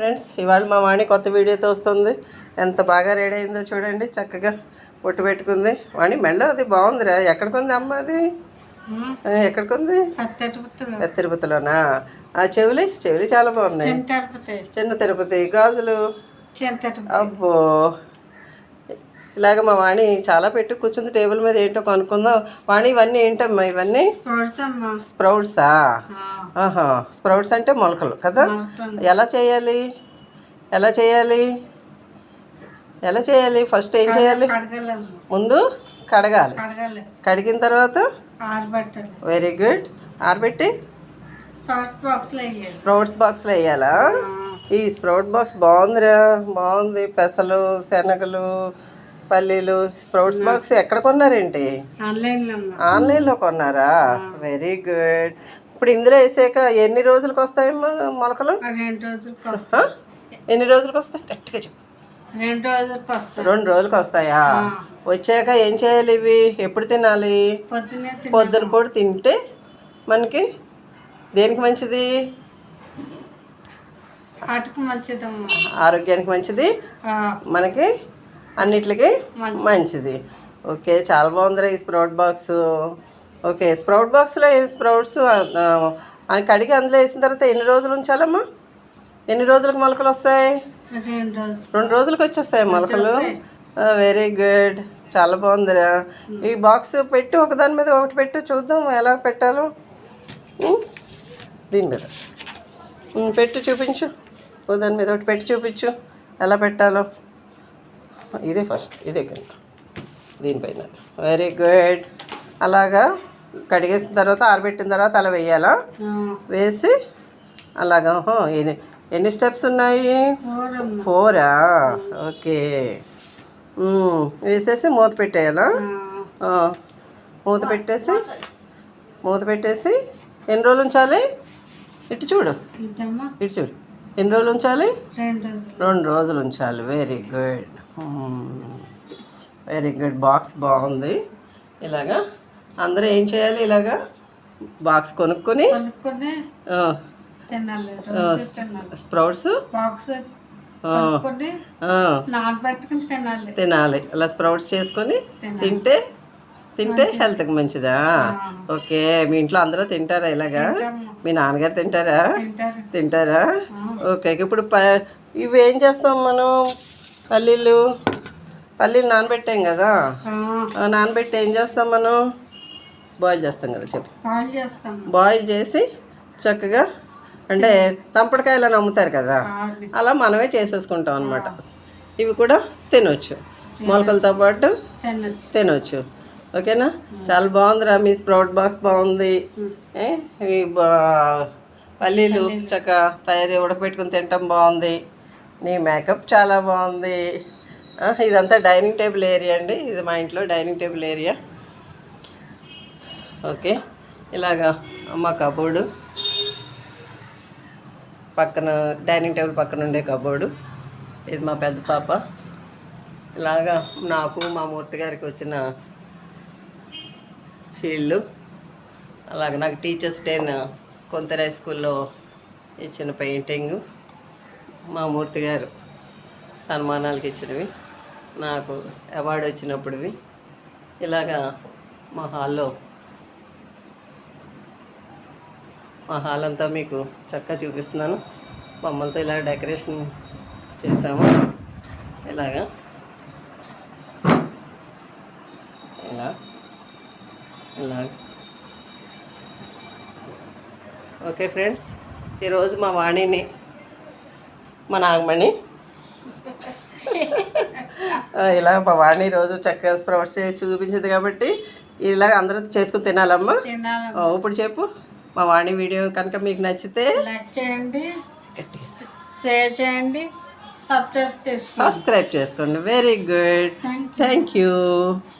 Friends ఇవాళ మా వాణి కొత్త వీడియోతో వస్తుంది. ఎంత బాగా రెడీ అయిందో చూడండి చక్కగా బొట్టు పెట్టుకుంది. వాణి మెళ్ళ అది బాగుందిరా. ఎక్కడికి ఉంది అమ్మ అది? ఎక్కడికి ఉంది? తిరుపతిలోనా? ఆ చెవులి చెవులి చాలా బాగున్నాయి. చిన్న తిరుపతి గాజులు. అబ్బో. ఇలాగ మా వాణి చాలా పెట్టి కూర్చుంది టేబుల్ మీద ఏంటో కనుక్కుందాం. వాణి ఇవన్నీ ఏంటమ్మా ఇవన్నీ? స్పోర్ట్స్ ఆహా స్ప్రౌట్స్ అంటే మొలకలు కదా. ఎలా చేయాలి? ఎలా చేయాలి? ఎలా చేయాలి? ఫస్ట్ ఏం చేయాలి? ముందు కడగాలి. కడిగిన తర్వాత? Very good. ఆరబెట్టి? స్పోర్ట్స్ బాక్స్లో వేయాలి. ఈ స్ప్రౌట్ బాక్స్ బాగుందిరా. బాగుంది. పెసలు శనగలు పల్లీలు స్ప్రౌట్స్ బాక్స్ ఎక్కడ కొన్నారేంటి? ఆన్లైన్లో కొన్నారా? వెరీ గుడ్ ఇప్పుడు ఇందులో వేసాక ఎన్ని రోజులకు వస్తాయమ్మా మొలకలు? వస్తాయి. ఎన్ని రోజులకు వస్తాయి? గట్టిగా చెప్పు. రెండు రోజులకి వస్తాయి. రెండు రోజులకు వస్తాయా? వచ్చాక ఏం చేయాలి ఇవి? ఎప్పుడు తినాలి? పొద్దున పూట తింటే మనకి దేనికి మంచిది? ఆరోగ్యానికి మంచిది? మనకి అన్నిటికి మంచిది. ఓకే చాలా బాగుందిరా ఈ స్ప్రౌట్ బాక్స్. ఓకే స్ప్రౌట్ బాక్స్లో ఏం స్ప్రౌట్స్? అని కడిగి అందులో వేసిన తర్వాత ఎన్ని రోజులు ఉంచాలమ్మా? ఎన్ని రోజులకు మొలకలు వస్తాయి? రెండు రోజులు. రెండు రోజులకు వచ్చేస్తాయి మొలకలు? వెరీ గుడ్ చాలా బాగుందిరా. ఈ బాక్స్ పెట్టి ఒకదాని మీద ఒకటి పెట్టు చూద్దాం ఎలా పెట్టాలో. దీని మీద. పెట్టి చూపించు. ఒకదాని మీద ఒకటి పెట్టి చూపించు. ఎలా పెట్టాలో. ఇదే ఫస్ట్ ఇదే కింద. దీనిపైన వెరీ గుడ్ అలాగా కడిగేసిన తర్వాత ఆరబెట్టిన తర్వాత అలా వేయాలా? వేసి అలాగా ఎన్ని ఎన్ని స్టెప్స్ ఉన్నాయి? ఫోరా ఓకే. వేసేసి మూత పెట్టేయాలా. మూత పెట్టేసి మూత పెట్టేసి ఎన్ని రోజులు ఉంచాలి? ఇటు చూడు. ఇటు చూడు. ఎన్ని రోజులు ఉంచాలి? రెండు రోజులు. ఉంచాలి. Very good very good box బాగుంది. ఇలాగా అందరూ ఏం చేయాలి ఇలాగా? బాక్స్ కొనుక్కొని స్ప్రౌట్స్? తినాలి. అలా స్ప్రౌట్స్ చేసుకొని తింటే తింటే హెల్త్కి మంచిదా? ఓకే. మీ ఇంట్లో అందరూ తింటారా ఇలాగా? మీ నాన్నగారు తింటారా? తింటారు. ఓకే. ఇప్పుడు ప ఇవి ఏం చేస్తాం మనం? పల్లీలు. పల్లీలు నానబెట్టాం కదా? నానబెట్టి ఏం చేస్తాం మనం? బాయిల్ చేస్తాం కదా చెప్పు. పాలు చేస్తాం. బాయిల్ చేసి చక్కగా అంటే తంపడకాయలు అమ్ముతారు కదా? అలా మనమే చేసేసుకుంటాం అనమాట ఇవి కూడా తినొచ్చు. మొలకలతో పాటు తినొచ్చు. ఓకేనా? చాలా బాగుందిరా మీ స్ప్రౌట్ బాక్స్ బాగుంది. ఈ పల్లీలు చక్కగా తయారు ఉడకబెట్టుకుని తినటం బాగుంది. నీ మేకప్ చాలా బాగుంది. ఇదంతా డైనింగ్ టేబుల్ ఏరియా అండి. ఇది మా ఇంట్లో డైనింగ్ టేబుల్ ఏరియా. ఓకే ఇలాగా మా కబోర్డు. పక్కన డైనింగ్ టేబుల్ పక్కన ఉండే కబోర్డు. ఇది మా పెద్ద పాప. ఇలాగా నాకు మా మూర్తి గారికి వచ్చిన షీల్డ్. అలాగే నాకు టీచర్స్ డేన కొంతర స్కూల్లో ఇచ్చిన పెయింటింగ్. మా మూర్తి గారు సన్మానాలకు ఇచ్చినవి. నాకు అవార్డు వచ్చినప్పుడువి. ఇలాగా మా హాల్లో మా హాల్ అంతా మీకు చక్కగా చూపిస్తున్నాను. బొమ్మలతో ఇలా డెకరేషన్ చేసాము ఇలాగా ఇలా ఇలా ఓకే ఫ్రెండ్స్ ఈరోజు మా వాణిని మా నాగమణి. ఇలా మా వాణి రోజు చక్కగా స్ప్రౌట్స్ చేసి చూపించింది కాబట్టి ఇలా అందరూ చేసుకుని తినాలమ్మా. ఇప్పుడు చెప్పు మా వాణి వీడియో కనుక మీకు నచ్చితే లైక్ చేయండి షేర్ చేయండి సబ్స్క్రైబ్ చేసుకోండి. సబ్స్క్రైబ్ చేసుకోండి. Very good thank you